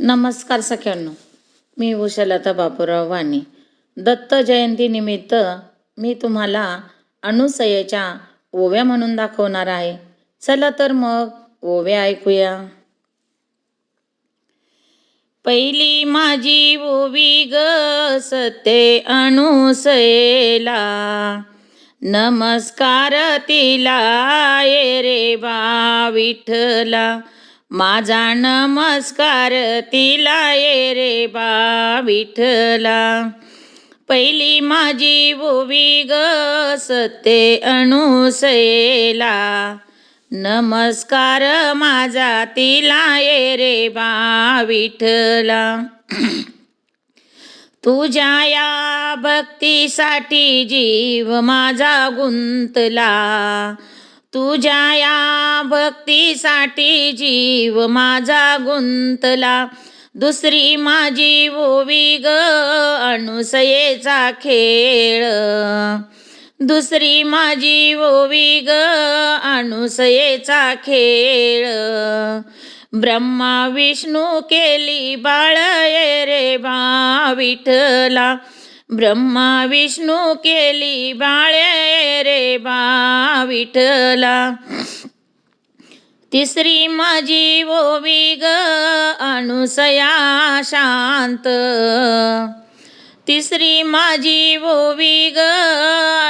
नमस्कार सख्यांनो मी उषालता बापूराव वाणी. दत्त जयंतीनिमित्त मी तुम्हाला अनुसयेच्या ओव्या म्हणून दाखवणार आहे. चला तर मग ओव्या ऐकूया. पहिली माझी ओवी ग सते अनुसयेला. नमस्कार तिला ये रे बा विठला माझा नमस्कार तिला ये रे बा विठला पहिली माझी भुवी ग सते अनुसयेला. नमस्कार माझा तिला ये रे बा विठला तुझ्या या भक्तीसाठी जीव माझा गुंतला. तुझ्या या भक्तीसाठी जीव माझा गुंतला. दुसरी माझी ओवी ग अनुसयेचा खेळ. दुसरी माझी ओवी ग अनुसयेचा खेळ. ब्रह्मा विष्णू केली बाळ रे बा विठला ब्रह्मा विष्णू केली बाळे रे बा विठला तिसरी माझी ओवी ग अनुसया शांत. तिसरी माझी ओवी ग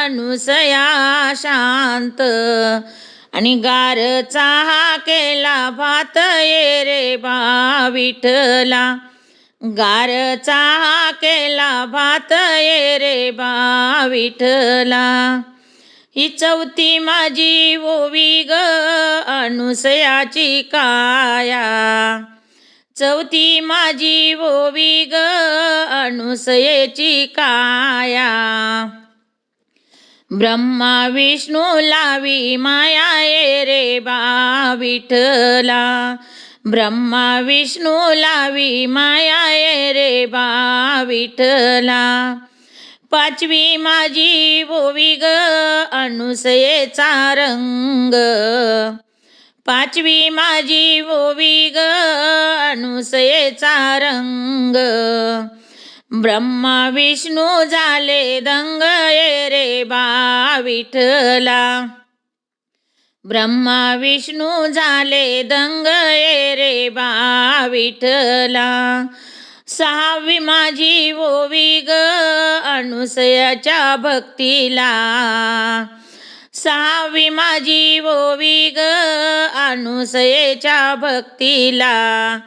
अनुसया शांत. आणि गारचा हा केला भात ये रे बा विठला गारचा हा केला भात ये रे बा विठला ही चौथी माझी ओवी ग अनुसयाची काया. चौथी माझी ओवी ग अनुसयेची काया. ब्रह्मा विष्णू लावी माया ये रे बा विठला ब्रह्मा विष्णू लावी माया ये रे बा विठला पाचवी माझी ओवी ग अनुसयेचा रंग पाचवी माझी ओवी ग अनुसयेचा रंग ब्रह्मा विष्णू झाले दंग ये रे बा विठला ब्रह्मा विष्णू झाले दंग ये रे बा विठला सहावी माझी ओवी ग अनुसयाच्या भक्तीला. सहावी माझी ओवी ग अनुसयेच्या भक्तीला.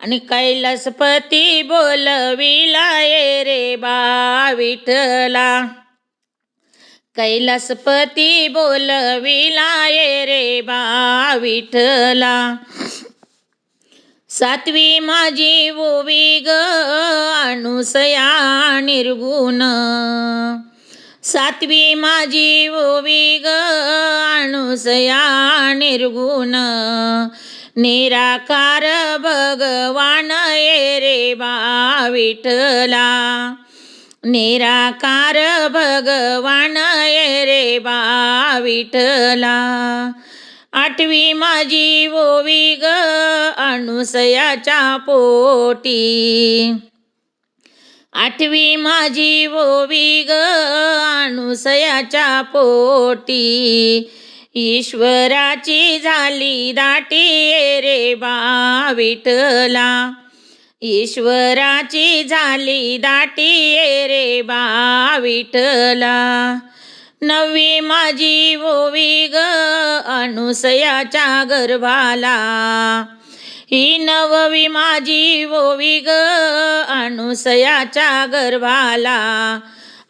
आणि कैलासपती बोलविला ये रे बा विठला कैलासपती बोलविला ये रे बा विठला सातवी माझी ओवी ग अनुसया निर्गुण. सातवी माझी ओवी ग अनुसया निर्गुण. निराकार भगवान ये रे बा विठला निराकार भगवान ये रे बा विठला आठवी माझी ओवी ग अनुसयाच्या पोटी. आठवी माझी ओवी ग अनुसयाच्या पोटी. ईश्वराची झाली दाटी रे बा विठला ईश्वराची झाली दाटी ये रे बा विठला नववी माझी ओवी ग अनुसयाच्या गर्भाला. ही नववी माझी ओवी ग अनुसयाच्या गर्भाला.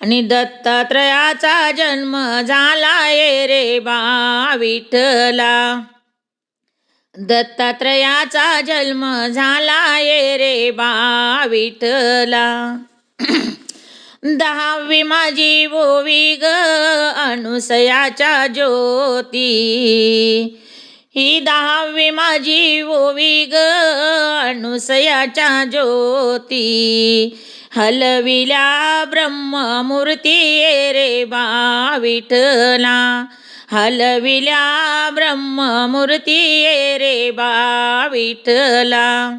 आणि दत्तात्रयाचा जन्म झाला ये रे बा विठला दत्तात्रयाचा जन्म झाला ये रे बा विठला दहावी माझी वोवी ग अनुसयाच्या ज्योती. ही दहावी माझी ओवी ग अनुसयाच्या ज्योती. हलविल्या ब्रह्ममूर्ती रे बा विठला हलविल्या ब्रह्ममूर्ती रे बा विठला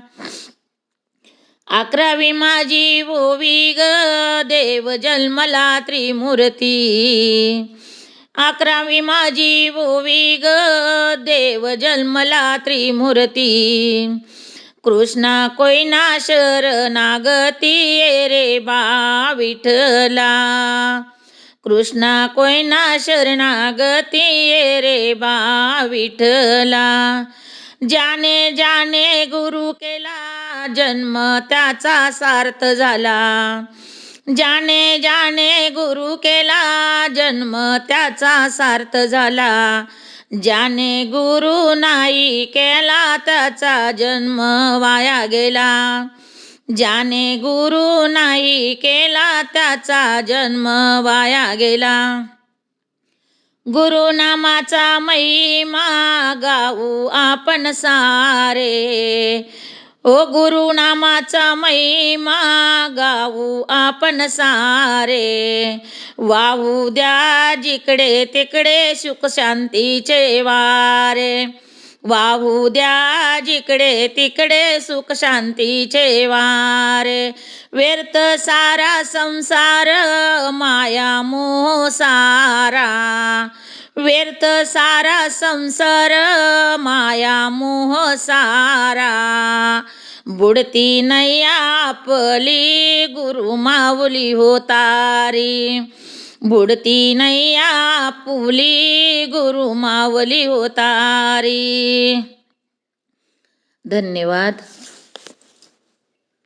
अकरावी माझी ओवी ग देव जन्मला त्रिमूर्ती. अकरावी माझी ओवी ग देव जन्मला त्रिमूर्ती. कृष्णा कोयना शरणागती ये रे बा विठला कृष्णा कोयना शरणागती ये रे बा विठला ज्याने ज्याने गुरु केला जन्म त्याचा सार्थ झाला ज्याने ज्याने गुरु केला जन्म त्याचा सार्थ झाला ज्याने गुरु नाही केला त्याचा जन्म वाया गेला ज्याने गुरु नाही केला त्याचा जन्म वाया गेला. गुरुनामाचा महिमा गाऊ आपण सारे. ओ गुरुनामाचा महिमा गाऊ आपण सारे. वाहू द्या जिकडे तिकडे सुख शांतीचे वारे. वाहू द्या जिकडे तिकडे सुख शांतीचे वारे. व्यर्थ सारा संसार माया मोह सारा व्यर्थ सारा संसार माया मोह सारा बुडती नैया आपली गुरु माऊली होतारी. बुडती नैया पुली गुरु मावली होतारी धन्यवाद.